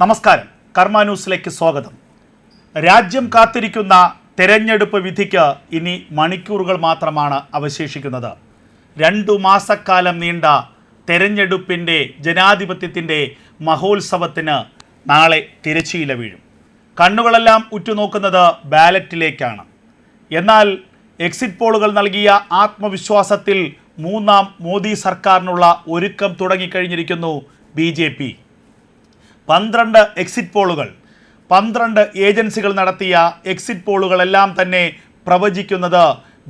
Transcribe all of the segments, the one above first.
നമസ്കാരം. കർമ്മ ന്യൂസിലേക്ക് സ്വാഗതം. രാജ്യം കാത്തിരിക്കുന്ന തെരഞ്ഞെടുപ്പ് വിധിക്ക് ഇനി മണിക്കൂറുകൾ മാത്രമാണ് അവശേഷിക്കുന്നത്. രണ്ടു മാസക്കാലം നീണ്ട തെരഞ്ഞെടുപ്പിന്റെ ജനാധിപത്യത്തിന്റെ മഹോത്സവത്തിന് നാളെ തിരച്ചിയില വീഴും. കണ്ണുകളെല്ലാം ഉറ്റുനോക്കുന്നത് ബാലറ്റിലേക്കാണ്. എന്നാൽ എക്സിറ്റ് പോളുകൾ നൽകിയ ആത്മവിശ്വാസത്തിൽ മൂന്നാം മോദി സർക്കാരിനുള്ള ഒരുക്കം തുടങ്ങിക്കഴിഞ്ഞിരിക്കുന്നു ബി ജെ പി. പന്ത്രണ്ട് എക്സിറ്റ് പോളുകൾ. പന്ത്രണ്ട് ഏജൻസികൾ നടത്തിയ എക്സിറ്റ് പോളുകളെല്ലാം തന്നെ പ്രവചിക്കുന്നത്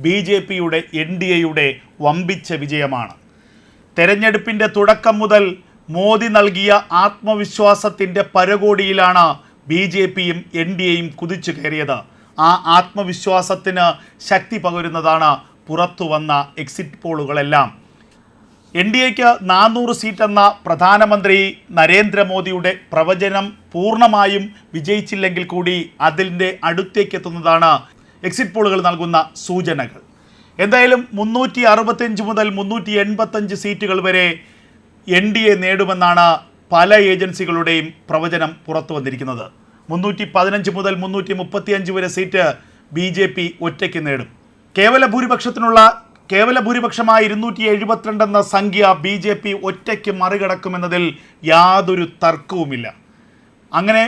ബി ജെ പിയുടെ എൻ ഡി എയുടെ വമ്പിച്ച വിജയമാണ്. തെരഞ്ഞെടുപ്പിന്റെ തുടക്കം മുതൽ മോദി നൽകിയ ആത്മവിശ്വാസത്തിന്റെ പരകോടിയിലാണ് ബി ജെ പിയും എൻ ഡി എയും കുതിച്ചു കയറിയത്. ആ ആത്മവിശ്വാസത്തിന് ശക്തി പകരുന്നതാണ് പുറത്തു വന്ന എക്സിറ്റ് പോളുകളെല്ലാം. എൻ ഡി എക്ക് നാനൂറ് സീറ്റ് എന്ന പ്രധാനമന്ത്രി നരേന്ദ്രമോദിയുടെ പ്രവചനം പൂർണമായും വിജയിച്ചില്ലെങ്കിൽ കൂടി അതിന്റെ അടുത്തേക്ക് എത്തുന്നതാണ് എക്സിറ്റ് പോളുകൾ നൽകുന്ന സൂചനകൾ. എന്തായാലും മുന്നൂറ്റി അറുപത്തഞ്ച് മുതൽ മുന്നൂറ്റി എൺപത്തഞ്ച് സീറ്റുകൾ വരെ എൻ ഡി എ നേടുമെന്നാണ് പല ഏജൻസികളുടെയും പ്രവചനം പുറത്തു വന്നിരിക്കുന്നത്. മുന്നൂറ്റി പതിനഞ്ച് മുതൽ മുന്നൂറ്റി മുപ്പത്തിയഞ്ച് വരെ സീറ്റ് ബി ജെ പി ഒറ്റയ്ക്ക് നേടും. കേവല ഭൂരിപക്ഷത്തിനുള്ള കേവല ഭൂരിപക്ഷമായ ഇരുന്നൂറ്റി എഴുപത്തിരണ്ട് എന്ന സംഖ്യ ബി ജെ പി ഒറ്റയ്ക്ക് മറികടക്കുമെന്നതിൽ യാതൊരു തർക്കവുമില്ല. അങ്ങനെ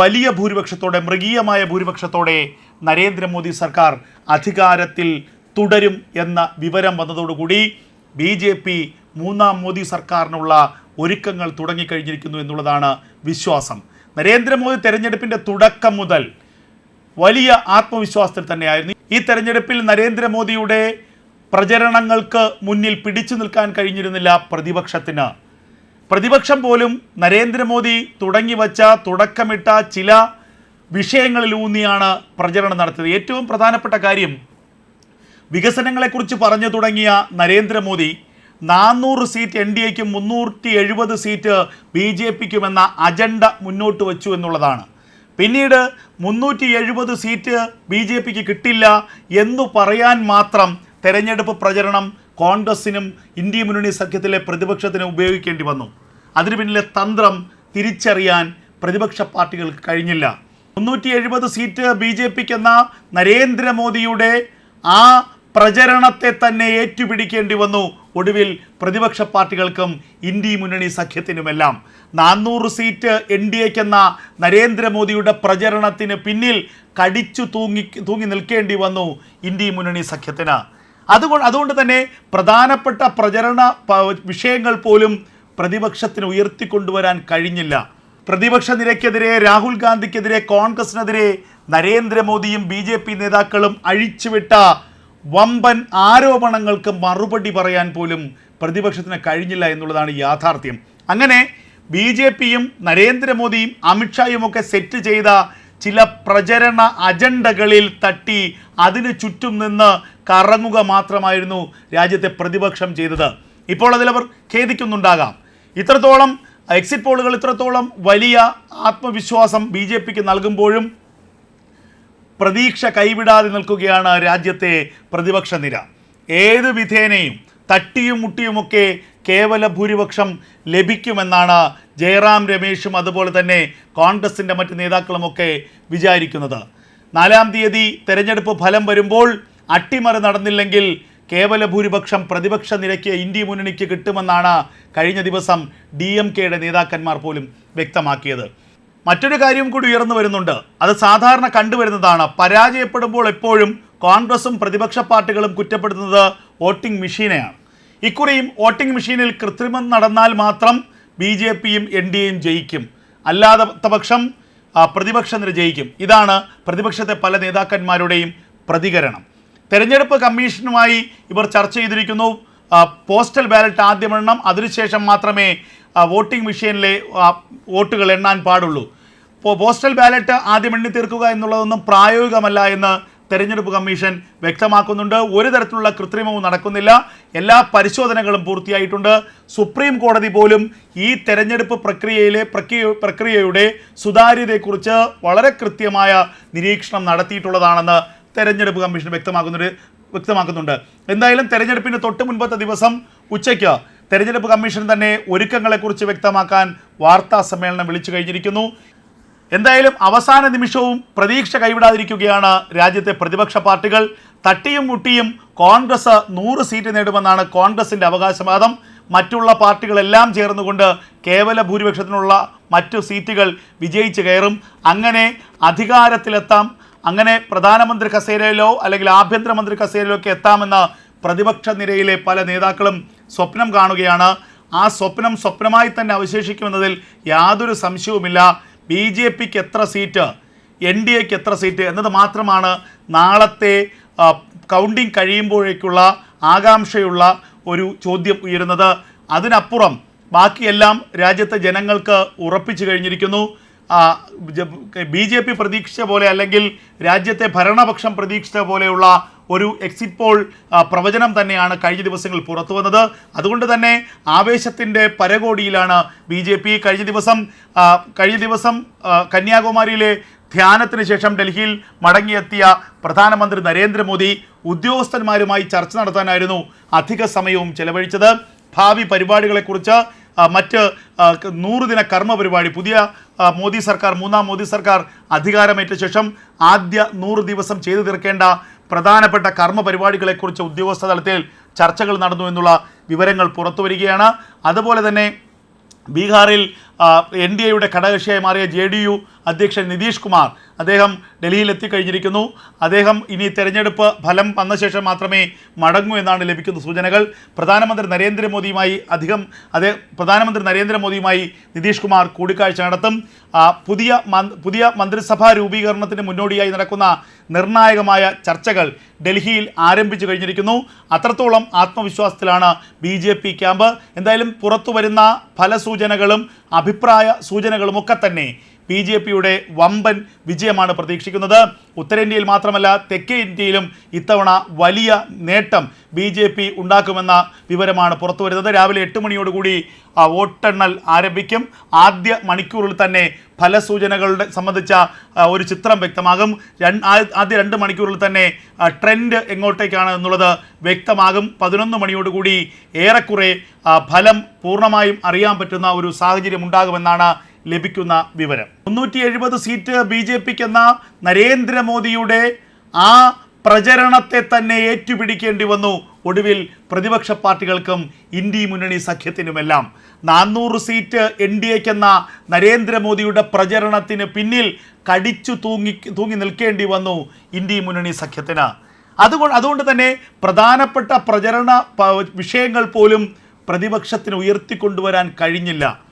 വലിയ ഭൂരിപക്ഷത്തോടെ മൃഗീയമായ ഭൂരിപക്ഷത്തോടെ നരേന്ദ്രമോദി സർക്കാർ അധികാരത്തിൽ തുടരും എന്ന വിവരം വന്നതോടുകൂടി ബി ജെ പി മൂന്നാം മോദി സർക്കാരിനുള്ള ഒരുക്കങ്ങൾ തുടങ്ങിക്കഴിഞ്ഞിരിക്കുന്നു എന്നുള്ളതാണ് വിശ്വാസം. നരേന്ദ്രമോദി തെരഞ്ഞെടുപ്പിന്റെ തുടക്കം മുതൽ വലിയ ആത്മവിശ്വാസത്തിൽ തന്നെയായിരുന്നു. ഈ തെരഞ്ഞെടുപ്പിൽ നരേന്ദ്രമോദിയുടെ പ്രചരണങ്ങൾക്ക് മുന്നിൽ പിടിച്ചു നിൽക്കാൻ കഴിഞ്ഞിരുന്നില്ല പ്രതിപക്ഷത്തിന്. പ്രതിപക്ഷം പോലും നരേന്ദ്രമോദി തുടങ്ങി വച്ച തുടക്കമിട്ട ചില വിഷയങ്ങളിലൂന്നിയാണ് പ്രചരണം നടത്തിയത്. ഏറ്റവും പ്രധാനപ്പെട്ട കാര്യം വികസനങ്ങളെക്കുറിച്ച് പറഞ്ഞു തുടങ്ങിയ നരേന്ദ്രമോദി നാനൂറ് സീറ്റ് എൻ ഡി എക്കും മുന്നൂറ്റി എഴുപത് സീറ്റ് ബി ജെ പിക്കുമെന്ന അജണ്ട മുന്നോട്ട് വച്ചു എന്നുള്ളതാണ്. പിന്നീട് മുന്നൂറ്റി എഴുപത് സീറ്റ് ബി ജെ പിക്ക് കിട്ടില്ല എന്നു പറയാൻ മാത്രം തെരഞ്ഞെടുപ്പ് പ്രചരണം കോൺഗ്രസിനും ഇന്ത്യ മുന്നണി സഖ്യത്തിലെ പ്രതിപക്ഷത്തിനും ഉപയോഗിക്കേണ്ടി വന്നു. അതിനു പിന്നിലെ തന്ത്രം തിരിച്ചറിയാൻ പ്രതിപക്ഷ പാർട്ടികൾക്ക് കഴിഞ്ഞില്ല. മുന്നൂറ്റി എഴുപത് സീറ്റ് ബി ജെ പിക്ക് എന്ന നരേന്ദ്രമോദിയുടെ ആ പ്രചരണത്തെ തന്നെ ഏറ്റുപിടിക്കേണ്ടി വന്നു ഒടുവിൽ പ്രതിപക്ഷ പാർട്ടികൾക്കും ഇന്ത്യ മുന്നണി സഖ്യത്തിനുമെല്ലാം. നാനൂറ് സീറ്റ് എൻ ഡി എക്കെന്ന നരേന്ദ്രമോദിയുടെ പ്രചരണത്തിന് പിന്നിൽ കടിച്ചു തൂങ്ങി തൂങ്ങി നിൽക്കേണ്ടി വന്നു ഇന്ത്യ മുന്നണി സഖ്യത്തിന്. അതുകൊണ്ട് അതുകൊണ്ട് തന്നെ പ്രധാനപ്പെട്ട പ്രചരണ വിഷയങ്ങൾ പോലും പ്രതിപക്ഷത്തിന് ഉയർത്തിക്കൊണ്ടുവരാൻ കഴിഞ്ഞില്ല. പ്രതിപക്ഷ നിരക്കെതിരെ രാഹുൽ ഗാന്ധിക്കെതിരെ കോൺഗ്രസിനെതിരെ നരേന്ദ്രമോദിയും ബി ജെ പി നേതാക്കളും അഴിച്ചുവിട്ട വമ്പൻ ആരോപണങ്ങൾക്ക് മറുപടി പറയാൻ പോലും പ്രതിപക്ഷത്തിന് കഴിഞ്ഞില്ല എന്നുള്ളതാണ് യാഥാർത്ഥ്യം. അങ്ങനെ ബി ജെ പിയും നരേന്ദ്രമോദിയും അമിത്ഷായും ഒക്കെ സെറ്റ് ചെയ്ത ചില പ്രചരണ അജണ്ടകളിൽ തട്ടി അതിനു ചുറ്റും നിന്ന് കറങ്ങുക മാത്രമായിരുന്നു രാജ്യത്തെ പ്രതിപക്ഷം ചെയ്തത്. ഇപ്പോൾ അതിലവർ ഖേദിക്കുന്നുണ്ടാകാം. ഇത്രത്തോളം എക്സിറ്റ് പോളുകൾ ഇത്രത്തോളം വലിയ ആത്മവിശ്വാസം ബി ജെ പിക്ക് നൽകുമ്പോഴും പ്രതീക്ഷ കൈവിടാതെ നിൽക്കുകയാണ് രാജ്യത്തെ പ്രതിപക്ഷ നിര. ഏത് വിധേനയും തട്ടിയും മുട്ടിയുമൊക്കെ കേവല ഭൂരിപക്ഷം ലഭിക്കുമെന്നാണ് ജയറാം രമേശും അതുപോലെ തന്നെ കോൺഗ്രസിന്റെ മറ്റ് നേതാക്കളുമൊക്കെ വിചാരിക്കുന്നത്. നാലാം തീയതി തെരഞ്ഞെടുപ്പ് ഫലം വരുമ്പോൾ അട്ടിമറി നടന്നില്ലെങ്കിൽ കേവല ഭൂരിപക്ഷം പ്രതിപക്ഷ നിരക്ക് ഇന്ത്യ മുന്നണിക്ക് കിട്ടുമെന്നാണ് കഴിഞ്ഞ ദിവസം ഡി എം കെയുടെ നേതാക്കന്മാർ പോലും വ്യക്തമാക്കിയത്. മറ്റൊരു കാര്യം കൂടി ഉയർന്നു വരുന്നുണ്ട്. അത് സാധാരണ കണ്ടുവരുന്നതാണ്. പരാജയപ്പെടുമ്പോൾ എപ്പോഴും കോൺഗ്രസും പ്രതിപക്ഷ പാർട്ടികളും കുറ്റപ്പെടുത്തുന്നത് വോട്ടിംഗ് മെഷീനെയാണ്. ഇക്കുറിയും വോട്ടിംഗ് മെഷീനിൽ കൃത്രിമം നടന്നാൽ മാത്രം ബി ജെ പിയും എൻ ഡി എയും ജയിക്കും. അല്ലാത്ത പക്ഷം പ്രതിപക്ഷം ജയിക്കും. ഇതാണ് പ്രതിപക്ഷത്തെ പല നേതാക്കന്മാരുടെയും പ്രതികരണം. തെരഞ്ഞെടുപ്പ് കമ്മീഷനുമായി ഇവർ ചർച്ച ചെയ്തിരിക്കുന്നു. പോസ്റ്റൽ ബാലറ്റ് ആദ്യം എണ്ണം അതിനുശേഷം മാത്രമേ വോട്ടിംഗ് മെഷീനിലെ വോട്ടുകൾ എണ്ണാൻ പാടുള്ളൂ. പോസ്റ്റൽ ബാലറ്റ് ആദ്യം എണ്ണി തീർക്കുക എന്നുള്ളതൊന്നും പ്രായോഗികമല്ല എന്ന് തെരഞ്ഞെടുപ്പ് കമ്മീഷൻ വ്യക്തമാക്കുന്നുണ്ട്. ഒരു തരത്തിലുള്ള കൃത്രിമവും നടക്കുന്നില്ല. എല്ലാ പരിശോധനകളും പൂർത്തിയായിട്ടുണ്ട്. സുപ്രീം കോടതി പോലും ഈ തെരഞ്ഞെടുപ്പ് പ്രക്രിയയിലെ പ്രക്രിയ പ്രക്രിയയുടെ സുതാര്യതയെക്കുറിച്ച് വളരെ കൃത്യമായ നിരീക്ഷണം നടത്തിയിട്ടുള്ളതാണെന്ന് തെരഞ്ഞെടുപ്പ് കമ്മീഷൻ വ്യക്തമാക്കുന്നുണ്ട് വ്യക്തമാക്കുന്നുണ്ട്. എന്തായാലും തെരഞ്ഞെടുപ്പിന് തൊട്ട് മുൻപത്തെ ദിവസം ഉച്ചയ്ക്ക് തെരഞ്ഞെടുപ്പ് കമ്മീഷൻ തന്നെ ഒരുക്കങ്ങളെക്കുറിച്ച് വ്യക്തമാക്കാൻ വാർത്താ സമ്മേളനം വിളിച്ചു കഴിഞ്ഞിരിക്കുന്നു. എന്തായാലും അവസാന നിമിഷവും പ്രതീക്ഷ കൈവിടാതിരിക്കുകയാണ് രാജ്യത്തെ പ്രതിപക്ഷ പാർട്ടികൾ. തട്ടിയും മുട്ടിയും കോൺഗ്രസ് നൂറ് സീറ്റ് നേടുമെന്നാണ് കോൺഗ്രസിന്റെ അവകാശവാദം. മറ്റുള്ള പാർട്ടികളെല്ലാം ചേർന്നുകൊണ്ട് കേവല ഭൂരിപക്ഷത്തിനുള്ള മറ്റു സീറ്റുകൾ വിജയിച്ച് കയറും. അങ്ങനെ അധികാരത്തിലെത്താം. അങ്ങനെ പ്രധാനമന്ത്രി കസേരയിലോ അല്ലെങ്കിൽ ആഭ്യന്തരമന്ത്രി കസേരയിലോ ഒക്കെ എത്താമെന്ന് പ്രതിപക്ഷ നിരയിലെ പല നേതാക്കളും സ്വപ്നം കാണുകയാണ്. ആ സ്വപ്നം സ്വപ്നമായി തന്നെ അവശേഷിക്കുമെന്നതിൽ യാതൊരു സംശയവുമില്ല. ബി ജെ പിക്ക് എത്ര സീറ്റ് എൻ ഡി എക്ക് എത്ര സീറ്റ് എന്നത് മാത്രമാണ് നാളത്തെ കൗണ്ടിങ് കഴിയുമ്പോഴേക്കുള്ള ആകാംക്ഷയുള്ള ഒരു ചോദ്യം ഉയരുന്നത്. അതിനപ്പുറം ബാക്കിയെല്ലാം രാജ്യത്തെ ജനങ്ങൾക്ക് ഉറപ്പിച്ചു കഴിഞ്ഞിരിക്കുന്നു. ബി ജെ പി പ്രതീക്ഷിച്ച പോലെ അല്ലെങ്കിൽ രാജ്യത്തെ ഭരണപക്ഷം പ്രതീക്ഷിച്ച പോലെയുള്ള ഒരു എക്സിറ്റ് പോൾ പ്രവചനം തന്നെയാണ് കഴിഞ്ഞ ദിവസങ്ങളിൽ പുറത്തു വന്നത്. അതുകൊണ്ട് തന്നെ ആവേശത്തിന്റെ പരകോടിയിലാണ് ബി ജെ പി. കഴിഞ്ഞ ദിവസം കഴിഞ്ഞ ദിവസം കന്യാകുമാരിയിലെ ധ്യാനത്തിന് ശേഷം ഡൽഹിയിൽ മടങ്ങിയെത്തിയ പ്രധാനമന്ത്രി നരേന്ദ്രമോദി ഉദ്യോഗസ്ഥന്മാരുമായി ചർച്ച നടത്താനായിരുന്നു അധിക സമയവും ചെലവഴിച്ചത്. ഭാവി പരിപാടികളെക്കുറിച്ച് മറ്റ് നൂറുദിന നൂറ് ദിന കർമ്മ പരിപാടി. പുതിയ മോദി സർക്കാർ മൂന്നാം മോദി സർക്കാർ അധികാരമേറ്റ ശേഷം ആദ്യ നൂറ് ദിവസം ചെയ്തു തീർക്കേണ്ട പ്രധാനപ്പെട്ട കർമ്മ പരിപാടികളെക്കുറിച്ച് ഉദ്യോഗസ്ഥ തലത്തിൽ ചർച്ചകൾ നടന്നു എന്നുള്ള വിവരങ്ങൾ പുറത്തു വരികയാണ്. അതുപോലെ തന്നെ ബീഹാറിൽ എൻ ഡി എയുടെ ഘടകകക്ഷിയായി മാറിയ ജെ ഡി യു അധ്യക്ഷൻ നിതീഷ് കുമാർ അദ്ദേഹം ഡൽഹിയിൽ എത്തിക്കഴിഞ്ഞിരിക്കുന്നു അദ്ദേഹം ഇനി തെരഞ്ഞെടുപ്പ് ഫലം വന്ന ശേഷം മാത്രമേ മടങ്ങൂ എന്നാണ് ലഭിക്കുന്ന സൂചനകൾ. പ്രധാനമന്ത്രി നരേന്ദ്രമോദിയുമായി അധികം അതേ പ്രധാനമന്ത്രി നരേന്ദ്രമോദിയുമായി നിതീഷ് കുമാർ കൂടിക്കാഴ്ച നടത്തും. പുതിയ പുതിയ മന്ത്രിസഭാ രൂപീകരണത്തിന് മുന്നോടിയായി നടക്കുന്ന നിർണായകമായ ചർച്ചകൾ ഡൽഹിയിൽ ആരംഭിച്ചു കഴിഞ്ഞിരിക്കുന്നു. അത്രത്തോളം ആത്മവിശ്വാസത്തിലാണ് ബി ജെ പി ക്യാമ്പ്. എന്തായാലും പുറത്തു വരുന്ന ഫലസൂചനകളും അഭിപ്രായ സൂചനകളുമൊക്കെ തന്നെ ബി ജെ പിയുടെ വമ്പൻ വിജയമാണ് പ്രതീക്ഷിക്കുന്നത്. ഉത്തരേന്ത്യയിൽ മാത്രമല്ല തെക്കേ ഇന്ത്യയിലും ഇത്തവണ വലിയ നേട്ടം ബി ജെ പി ഉണ്ടാക്കുമെന്ന വിവരമാണ് പുറത്തു വരുന്നത്. രാവിലെ എട്ട് മണിയോടുകൂടി വോട്ടെണ്ണൽ ആരംഭിക്കും. ആദ്യ മണിക്കൂറിൽ തന്നെ ഫലസൂചനകളുടെ സംബന്ധിച്ച ഒരു ചിത്രം വ്യക്തമാകും. ആദ്യ രണ്ട് മണിക്കൂറിൽ തന്നെ ട്രെൻഡ് എങ്ങോട്ടേക്കാണ് എന്നുള്ളത് വ്യക്തമാകും. പതിനൊന്ന് മണിയോടുകൂടി ഏറെക്കുറെ ഫലം പൂർണമായും അറിയാൻ പറ്റുന്ന ഒരു സാഹചര്യം ഉണ്ടാകുമെന്നാണ് ലഭിക്കുന്ന വിവരം. മുന്നൂറ്റി എഴുപത് സീറ്റ് ബി ജെ പിക്ക് എന്ന നരേന്ദ്രമോദിയുടെ ആ പ്രചരണത്തെ തന്നെ ഏറ്റുപിടിക്കേണ്ടി വന്നു. ഒടുവിൽ പ്രതിപക്ഷ പാർട്ടികൾക്കും ഇന്ത്യ മുന്നണി സഖ്യത്തിനുമെല്ലാം. നാനൂറ് സീറ്റ് എൻ ഡി എക്കെന്ന നരേന്ദ്രമോദിയുടെ പ്രചരണത്തിന് പിന്നിൽ കടിച്ചു തൂങ്ങി തൂങ്ങി നിൽക്കേണ്ടി വന്നു ഇന്ത്യ മുന്നണി സഖ്യത്തിന്. അതുകൊണ്ട് അതുകൊണ്ട് തന്നെ പ്രധാനപ്പെട്ട പ്രചരണ വിഷയങ്ങൾ പോലും പ്രതിപക്ഷത്തിന് ഉയർത്തിക്കൊണ്ടുവരാൻ കഴിഞ്ഞില്ല.